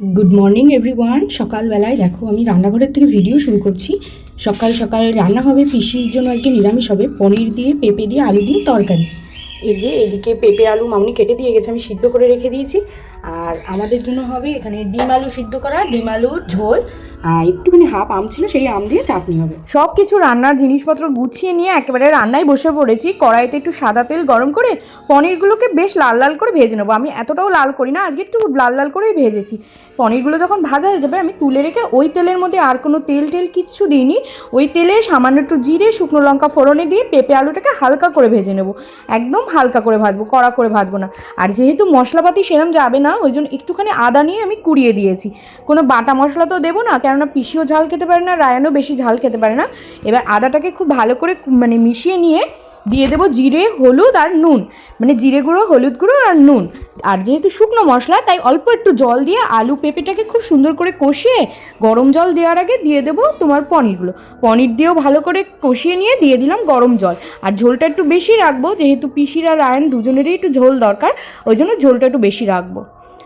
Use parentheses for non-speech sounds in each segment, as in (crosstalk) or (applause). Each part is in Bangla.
গুড মর্নিং এভরিওয়ান সকালবেলায় দেখো, আমি রান্নাঘরের থেকে ভিডিও শুরু করছি। সকাল সকাল রান্না হবে, পিসির জন্য আজকে নিরামিষ হবে। পনির দিয়ে, পেঁপে দিয়ে, আলু দিয়ে তরকারি। এই যে এদিকে পেঁপে, আলু, মামনি কেটে দিয়ে গেছে, আমি সিদ্ধ করে রেখে দিয়েছি। আর আমাদের জন্য হবে এখানে ডিম আলু সিদ্ধ করা, ডিম আলুর ঝোল। আর একটুখানি হাফ আম ছিল, সেই আম দিয়ে চাটনি হবে। সব কিছু রান্নার জিনিসপত্র গুছিয়ে নিয়ে একেবারে রান্নায় বসে পড়েছি। কড়াইতে একটু সাদা তেল গরম করে পনিরগুলোকে বেশ লাল লাল করে ভেজে নেব। আমি এতটাও লাল করি না, আজকে একটু লাল লাল করেই ভেজেছি। পনিরগুলো যখন ভাজা হয়ে যাবে, আমি তুলে রেখে ওই তেলের মধ্যে আর কোনো তেল টেল কিচ্ছু দিইনি। ওই তেলে সামান্য একটু জিরে, শুকনো লঙ্কা ফোড়নে দিয়ে পেঁপে আলুটাকে হালকা করে ভেজে নেব। একদম হালকা করে ভাজবো, কড়া করে ভাজবো না। আর যেহেতু মশলাপাতি সেরম যাবে না, ওই জন্য একটুখানি আদা নিয়ে আমি কুড়িয়ে দিয়েছি। কোনো বাটা মশলা তো দেবো না কেননা পিসিও ঝাল খেতে পারে না, রায়ানও বেশি ঝাল খেতে পারে না। এবার আদাটাকে খুব ভালো করে মানে মিশিয়ে নিয়ে দিয়ে দেবো জিরে, হলুদ আর নুন। মানে জিরে গুঁড়ো, হলুদ গুঁড়ো আর নুন। আর যেহেতু শুকনো মশলা, তাই অল্প একটু জল দিয়ে আলু পেঁপেটাকে খুব সুন্দর করে কষিয়ে গরম জল দেওয়ার আগে দিয়ে দেবো তোমার পনিরগুলো। পনির দিয়েও ভালো করে কষিয়ে নিয়ে দিয়ে দিলাম গরম জল। আর ঝোলটা একটু বেশি রাখব, যেহেতু পিসির আর রায়ন দুজনেরই একটু ঝোল দরকার, ওই জন্য ঝোলটা একটু বেশি রাখব।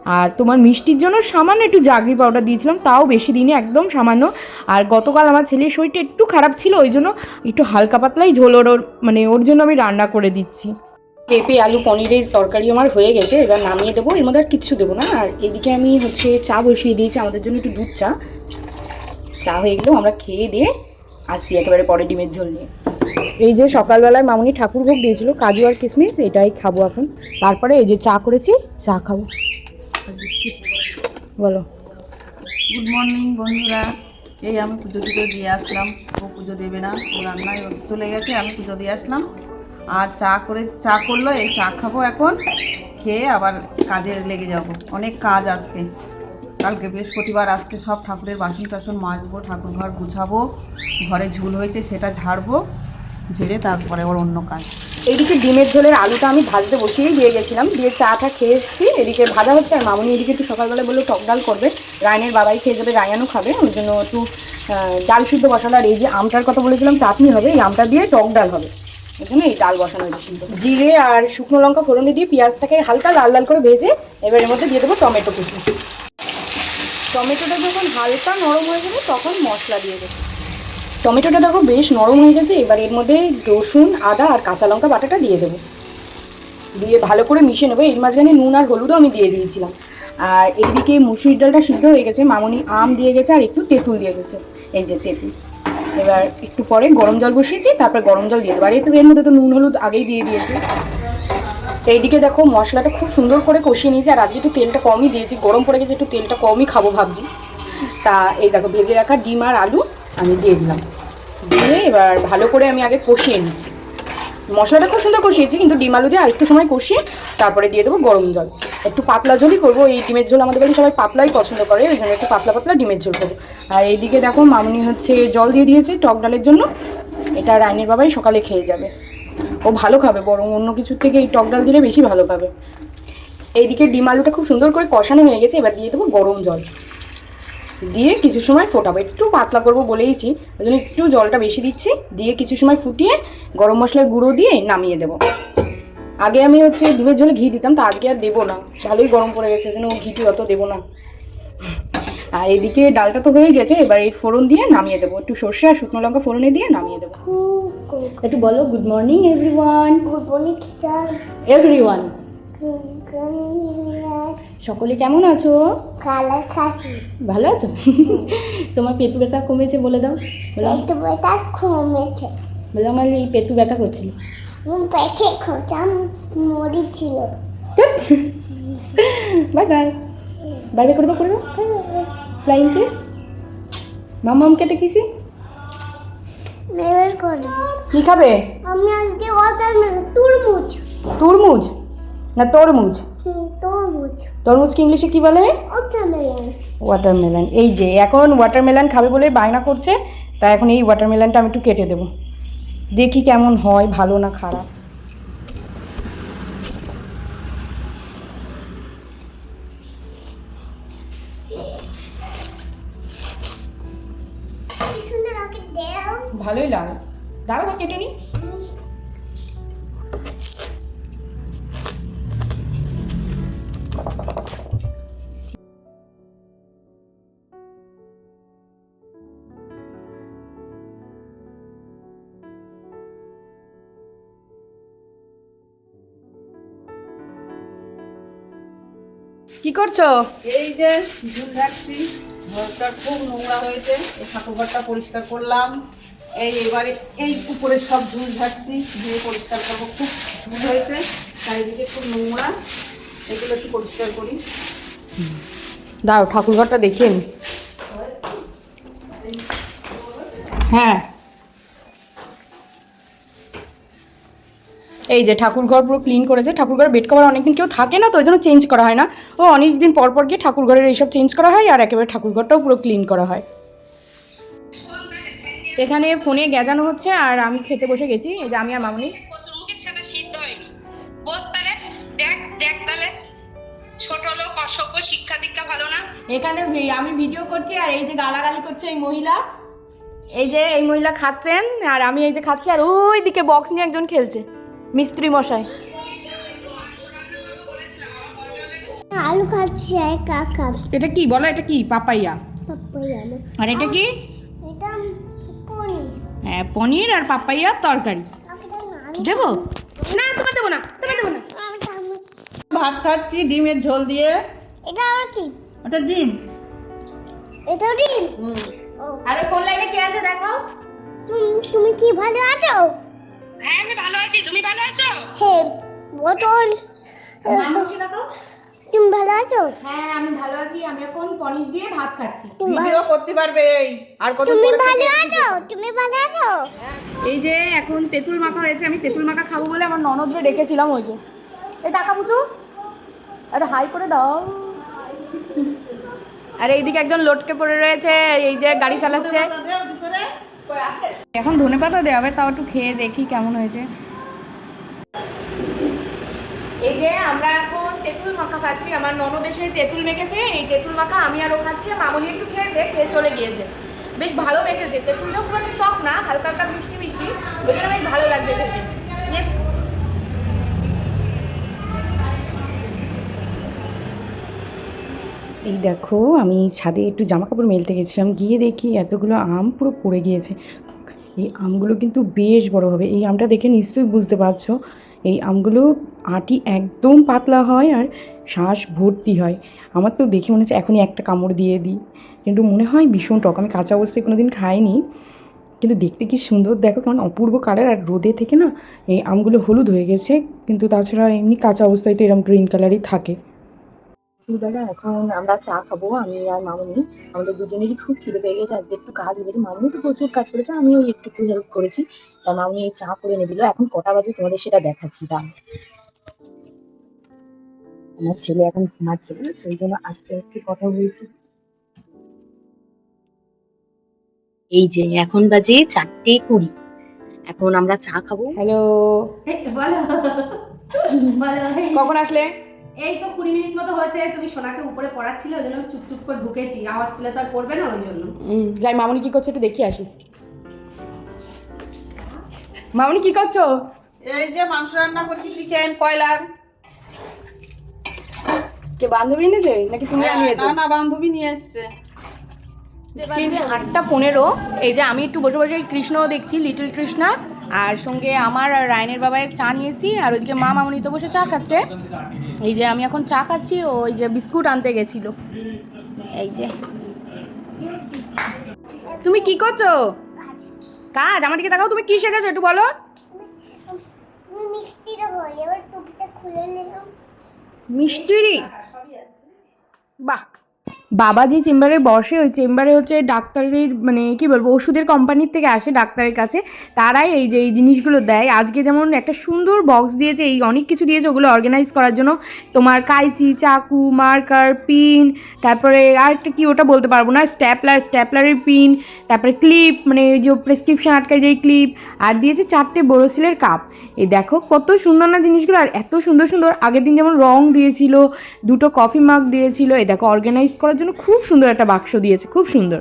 আর তোমার মিষ্টির জন্য সামান্য একটু জাগরি পাউডার দিয়েছিলাম, তাও বেশি দিনে একদম সামান্য। আর গতকাল আমার ছেলের শরীরটা একটু খারাপ ছিল, ওই জন্য একটু হালকা পাতলাই ঝোল ওর ওর- মানে ওর জন্য আমি রান্না করে দিচ্ছি। পেঁপে, আলু, পনিরের তরকারি আমার হয়ে গেছে, এবার নামিয়ে দেবো, এর মধ্যে আর কিচ্ছু দেবো না। আর এদিকে আমি হচ্ছে চা বসিয়ে দিয়েছি, আমাদের জন্য একটু দুধ চা। চা হয়ে গেলেও আমরা খেয়ে দিয়ে আসছি একেবারে পরে ডিমের ঝোল নিয়ে। এই যে সকালবেলায় মামুনি ঠাকুর ভোগ দিয়েছিল, কাজু আর কিশমিশ, এটাই খাব এখন। তারপরে এই যে চা করেছি, চা খাব। বলো। গুড মর্নিং বন্ধুরা। এই আমি পুজো টুজো দিয়ে আসলাম। ও পুজো দেবে না, ও রান্নায় চলে গেছে, আমি পুজো দিয়ে আসলাম। আর চা করে, চা করল, এই চা খাব এখন। খেয়ে আবার কাজে লেগে যাব। অনেক কাজ আজকে। কালকে বৃহস্পতিবার, আজকে সব ঠাকুরের বাসন টাসন মাজবো ঠাকুর ঘর গুছাবো, ঘরে ঝুল হয়েছে সেটা ঝাড়বো। ঝেড়ে তারপরে ওর অন্য কাজ। এইদিকে ডিমের ঝোলের আলুটা আমি ভাজতে বসিয়েই দিয়ে গেছিলাম। দিয়ে চাটা খেয়ে এসেছি। এদিকে ভাজা হচ্ছে আর মামনি এদিকে একটু সকালবেলা বলল টক ডাল করবে। রায়নের বাবাই খেয়ে যাবে, রায়ানও খাবে। ওই জন্য একটু ডাল সিদ্ধ বসানো আর এই যে আমটার কথা বলেছিলাম, চাটনি হবে, এই আমটা দিয়ে টক ডাল হবে। ওই জন্য এই ডাল বসানো হয়েছে জিরে আর শুকনো লঙ্কা ফোড়নে দিয়ে পেঁয়াজটাকে হালকা লাল লাল করে ভেজে এবার এর মধ্যে দিয়ে দেবো টমেটো কুচি। টমেটোটা যখন হালকা নরম হয়ে যাবে, তখন মশলা দিয়ে দেবো। টমেটোটা দেখো বেশ নরম হয়ে গেছে, এবার এর মধ্যে রসুন, আদা আর কাঁচা লঙ্কা বাটাটা দিয়ে দেবো। দিয়ে ভালো করে মিশিয়ে নেব, এর মাঝখানে নুন আর হলুদও আমি দিয়ে দিয়েছিলাম। আর এইদিকে মুসুরির ডালটা সিদ্ধ হয়ে গেছে, মামনি আম দিয়ে গেছে আর একটু তেঁতুল দিয়ে গেছে, এই যে তেঁতুল। এবার একটু পরে গরম জল বসিয়েছি, তারপর গরম জল দিয়ে দেবো। আর এর মধ্যে তো নুন, হলুদ আগেই দিয়ে দিয়েছি। এইদিকে দেখো মশলাটা খুব সুন্দর করে কষিয়ে নিয়েছি, আর আজকে একটু তেলটা কমই দিয়েছি, গরম পড়ে গেছে, একটু তেলটা কমই খাব ভাবছি। তা এই দেখো, ভেজে রাখা ডিম আর আলু আমি দিয়ে দিলাম। দিয়ে এবার ভালো করে আমি আগে কষিয়ে নিচ্ছি। মশলাটা খুব সুন্দর কষিয়েছি, কিন্তু ডিম আলু দিয়ে আরেকটু সময় কষিয়ে তারপরে দিয়ে দেবো গরম জল। একটু পাতলা ঝোলই করব, এই ডিমের ঝোল আমাদের বাড়ি সবাই পাতলাই পছন্দ করে, ওই জন্য একটু পাতলা পাতলা ডিমের ঝোল করব। আর এইদিকে দেখো মামনি হচ্ছে জল দিয়ে দিয়েছে টক ডালের জন্য, এটা রাইনের বাবাই সকালে খেয়ে যাবে। ও ভালো খাবে, বরং অন্য কিছুর থেকে এই টক ডাল দিলে বেশি ভালো খাবে। এইদিকে ডিম আলুটা খুব সুন্দর করে কষানো হয়ে গেছে, এবার দিয়ে দেবো গরম জল। দিয়ে কিছু সময় ফোটাবো। একটু পাতলা করব বলেইছি ওই জন্য একটু জলটা বেশি দিচ্ছি। দিয়ে কিছু সময় ফুটিয়ে গরম মশলার গুঁড়ো দিয়ে নামিয়ে দেবো। আগে আমি হচ্ছে ডিমের ঝোলে ঘি দিতাম তা আজকে আর দেবো না। ভালোই গরম পড়ে গেছে ওই জন্য ঘিটি অত দেবো না। আর এদিকে ডালটা তো হয়ে গেছে এবার এই ফোড়ন দিয়ে নামিয়ে দেবো। একটু সর্ষে আর শুকনো লঙ্কা ফোড়নে দিয়ে নামিয়ে দেবো। একটু বলো good morning everyone good morning everyone সকলে কেমন আছো? কালা খাসি ভালো আছো? (laughs) তোমার পেটু ব্যথা কমেছে বলে দাও। পেট ব্যথা কমেছে। বলে আমার এই পেটু ব্যথা করছিল। পেটে খোঁচা মরিছিল। Bye bye. বাই বাই করে দাও করে দাও। ফ্লাইং কিস মামাম কেটে কিসি? বের করবি কি খাবে? আমি আজকে ওয়াটারমেলন তরমুজ। তরমুজ? না তরমুজ? তরমুজকে ইংলিশে কি বলে? ওয়াটারমেলন এই যে এখন ওয়াটারমেলন খাবে বলে বায়না করছে তাই এখন এই ওয়াটারমেলনটা আমি একটু কেটে দেবো। দেখি কেমন হয় ভালো না খারাপ। কি ভালোই লাগে দাঁড়াও কেটে নি। কি করছ? এই যে ঝুল রাখছি ঘরটা খুব নোংরা হয়েছে এই ঠাকুরঘরটা পরিষ্কার করলাম। এই এবারে এই উপরে সব ঝুল ঝাড়ছি ধুয়ে পরিষ্কার করব। খুব ঝুল হয়েছে চারিদিকে খুব নোংরা। এগুলো একটু পরিষ্কার করি। দাও ঠাকুরঘরটা দেখিয়ে নি হ্যাঁ। এই যে ঠাকুরঘর পুরো ক্লিন করেছে ঠাকুরঘর বেড কভার অনেকদিন কেউ থাকে না তো, ওই জন্য চেঞ্জ করা হয় না। ও অনেকদিন পর পর গিয়ে ঠাকুরঘরের এইসব চেঞ্জ করা হয় আর একেবারে ঠাকুরঘরটাও পুরো ক্লিন করা হয়। এখানে ফোনে গেজানো হচ্ছে আর আমি খেতে বসে গেছি, এই যে আমি আর মামনি। লোক শিক্ষা দীক্ষা ভালো না এখানে আমি ভিডিও করছি আর এই যে গালাগালি করছে এই মহিলা। এই যে এই মহিলা খাচ্ছেন আর আমি এই যে খাচ্ছি আর ওই দিকে বক্স নিয়ে একজন খেলছে। মিস্ত্রি মশাই। আলু খাচ্ছে কাকা। এটা কি বলো এটা কি? পাপাইয়া। পাপ্পাই আলু আর এটা কি? এটা কোনি হ্যাঁ পনির আর পাপাইয়ার তরকারি। দেবো না তোমার দেবো না তোমার দেবো না। ভাত খাচ্ছি ডিমের ঝোল দিয়ে। এটা আবার কি? ওটা ডিম। এটা ডিম? আরে ফোন লাইনে কে আছে দেখাও তুমি তুমি কি ভালো আছো? হ্যাঁ আমি ভালো আছি তুমি ভালো আছো হে বটল তুমি ভালো আছো হ্যাঁ আমি ভালো আছি আমি এখন পনির দিয়ে ভাত খাচ্ছি তুমি ভিডিও করতে পারবে এই আর কত তুমি ভালো আছো তুমি ভালো আছো এই যে এখন তেঁতুল মাখা হয়েছে আমি তেঁতুল মাখা খাব বলে আমার ননদরে ডেকেছিলাম ওই যে এই টাকা পুচু আরে হাই করে দাও আর এইদিকে একজন লটকে পড়ে রয়েছে এই যে গাড়ি চালাচ্ছে এখন ধনে পাতা দেওয়া হবে, তাও একটু খেয়ে দেখি কেমন হয়েছে। এই যে আমরা এখন তেঁতুল মাখা খাচ্ছি, আমার ননদ এসে তেঁতুল মেখেছে, এই তেঁতুল মাখা আমি আরও খাচ্ছি মামনি একটু খেয়েছে, খেয়ে চলে গিয়েছে। বেশ ভালো মেখেছে, তেঁতুলটাও খুব একটা টক না, হালকা হালকা মিষ্টি মিষ্টি, ওই জন্য বেশ ভালো লাগছে খেতে। এই দেখো, আমি ছাদে একটু জামা কাপড় মেলতে গেছিলাম। গিয়ে দেখি এতগুলো আম পুরো পড়ে গিয়েছে। এই আমগুলো কিন্তু বেশ বড় হবে। এই আমটা দেখে নিশ্চয়ই বুঝতে পারছ। এই আমগুলো আটি একদম পাতলা হয় আর শ্বাস ভর্তি হয়। আমার তো দেখে মনে হচ্ছে এখনই একটা কামড় দিয়ে দিই। কিন্তু মনে হয় ভীষণ টক। আমি কাঁচা অবস্থায় কোনো দিন খাইনি। কিন্তু দেখতে কি সুন্দর। দেখো কেমন অপূর্ব কালার আর রোদে থেকে না, এই আমগুলো হলুদ হয়ে গেছে। কিন্তু তাছাড়া এমনি কাঁচা অবস্থায় তো এরকম গ্রিন কালারই থাকে। দুবেলা এখন আমরা চা খাব আমি আর মামনি। আমাদের দুজনেরই খুব খিদে পেয়ে গেছে আজকে একটু কাজ হয়েছে মামনি তো প্রচুর কাজ করেছে আমিও একটু একটু হেল্প করেছি। তা মামনি এই চা করে এনে দিল। এখন কটা বাজে তোমাদের সেটা দেখাচ্ছি দাম আমার ছেলে এখন ঘুমাচ্ছে ওই জন্য আস্তে আস্তে কথা বলছি। এই যে এখন বাজে চারটে কুড়ি। এখন আমরা চা খাব। হ্যালো বলো (laughs) বলো। কখন আসলে? এই তো কুড়ি মিনিট মতো হয়েছে তুমি সোনাকে উপরে পড়াচ্ছিল ওই জন্য আমি চুপচুপ করে ঢুকেছি। আওয়াজ পেলে তো আর পড়বে না ওই জন্য। যাই মামনি কি করছে একটু দেখি আসি। মামনি কি করছ? এই যে মাংস রান্না করছি চিকেন কয়লার কে বান্ধবী এনেছে? নাকি তুমি আনিয়েছো? না না বান্ধবী নিয়ে এসছে। স্ক্রিনে আটটা পনেরো এই যে আমি একটু বসে বসে এই কৃষ্ণ দেখছি লিটল কৃষ্ণা। আর সঙ্গে আমার রায়নের বাবায় চা নিয়েছি আর ওইদিকে মা মামনি তো বসে চা খাচ্ছে। এই যে আমি এখন চা খাচ্ছি ওই যে বিস্কুট আনতে গেছিল। এই যে। তুমি কি করছ? কাজ আমার দিকে তাকাও তুমি কি শেখাছো একটু বলো। তুমি মিষ্টিটা হই এবার টুপিটা খুলে নিলাম। মিষ্টিরি বাহ। বাবা যে চেম্বারে বসে, ওই চেম্বারে হচ্ছে ডাক্তারের মানে কি বলব, ওষুধের কোম্পানির থেকে আসে ডাক্তারের কাছে। তারাই এই যে, এই জিনিসগুলো দেয়। আজকে যেমন একটা সুন্দর বক্স দিয়েছে, এই অনেক কিছু দিয়েছে, ওগুলো অর্গানাইজ করার জন্য। তোমার কাইচি, চাকু মার্কার পিন তারপরে আর একটা কি ওটা বলতে পারব না স্ট্যাপলার স্ট্যাপলারের পিন তারপরে ক্লিপ মানে এই যে প্রেসক্রিপশন আটকায় যে ক্লিপ আর দিয়েছে চারটে বোরোসিলের কাপ এই দেখো, কত সুন্দর না জিনিসগুলো, আর এত সুন্দর সুন্দর, আগের দিন যেমন রং দিয়েছিল, দুটো কফি মাগ দিয়েছিল, এই দেখো অর্গানাইজ করার জন্য খুব সুন্দর একটা বাক্স দিয়েছে, খুব সুন্দর।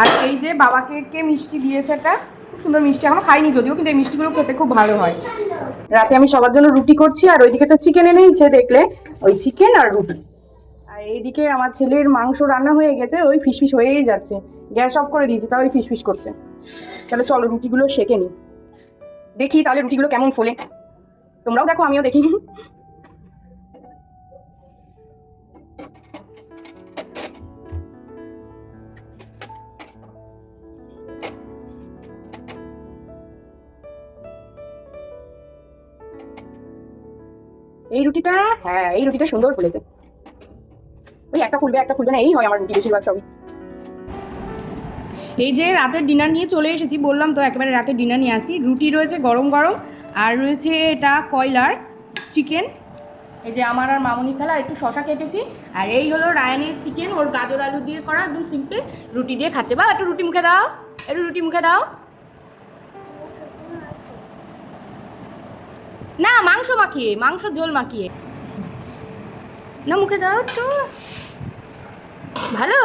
আর এই যে বাবাকে কে মিষ্টি দিয়েছে একটা, খুব সুন্দর মিষ্টি, এখনও খাইনি যদিও, কিন্তু এই মিষ্টিগুলো খেতে খুব ভালো হয়। রাতে আমি সবার জন্য রুটি করছি, আর ওইদিকে তো চিকেন এনেইছে দেখলে, ওই চিকেন আর রুটি। আর এইদিকে আমার ছেলের মাংস রান্না হয়ে গেছে, ওই ফিসফিস হয়েই যাচ্ছে। গ্যাস অফ করে দিয়েছি, তাও ওই ফিসফিস করছে। তাহলে চলো, রুটিগুলো সেকে নিই দেখি তাহলে রুটিগুলো কেমন ফোলে। তোমরাও দেখো, আমিও দেখি। এই রুটিটা হ্যাঁ এই রুটিটা সুন্দর ফুলেছে। ওই একটা ফুলবে একটা ফুলবে না, এই হয় আমার রুটি বেশিরভাগ সবই। এই যে রাতের ডিনার নিয়ে চলে এসেছি, বললাম তো একেবারে রাতের ডিনার নিয়ে আসি। রুটি রয়েছে গরম গরম, আর রয়েছে এটা কয়লার চিকেন এই যে আমার আর মামনির থালা একটু শশা কেটেছি। আর এই হলো রায়ানের চিকেন ওর গাজর আলু দিয়ে করা, একদম সিম্পল রুটি দিয়ে খাচ্ছে। বা একটু রুটি মুখে দাও, একটু রুটি মুখে দাও না মাংস মাখিয়ে মাংস ঝোল মাখিয়ে। না মুখে দাও তো ভালো?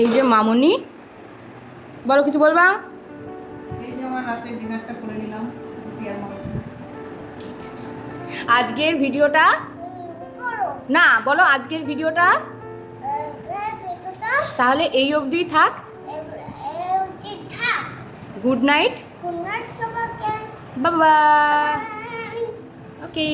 এই যে মামনি। বলো কিছু বলবা? এই যে আমার রাতের ডিনারটা করে নিলাম রুটি আর মাংস। আজকের ভিডিওটা? না বলো আজকের ভিডিওটা? তাহলে এই অবধি থাক। থাক। Good night. কোন সবাইকে বাবা ওকে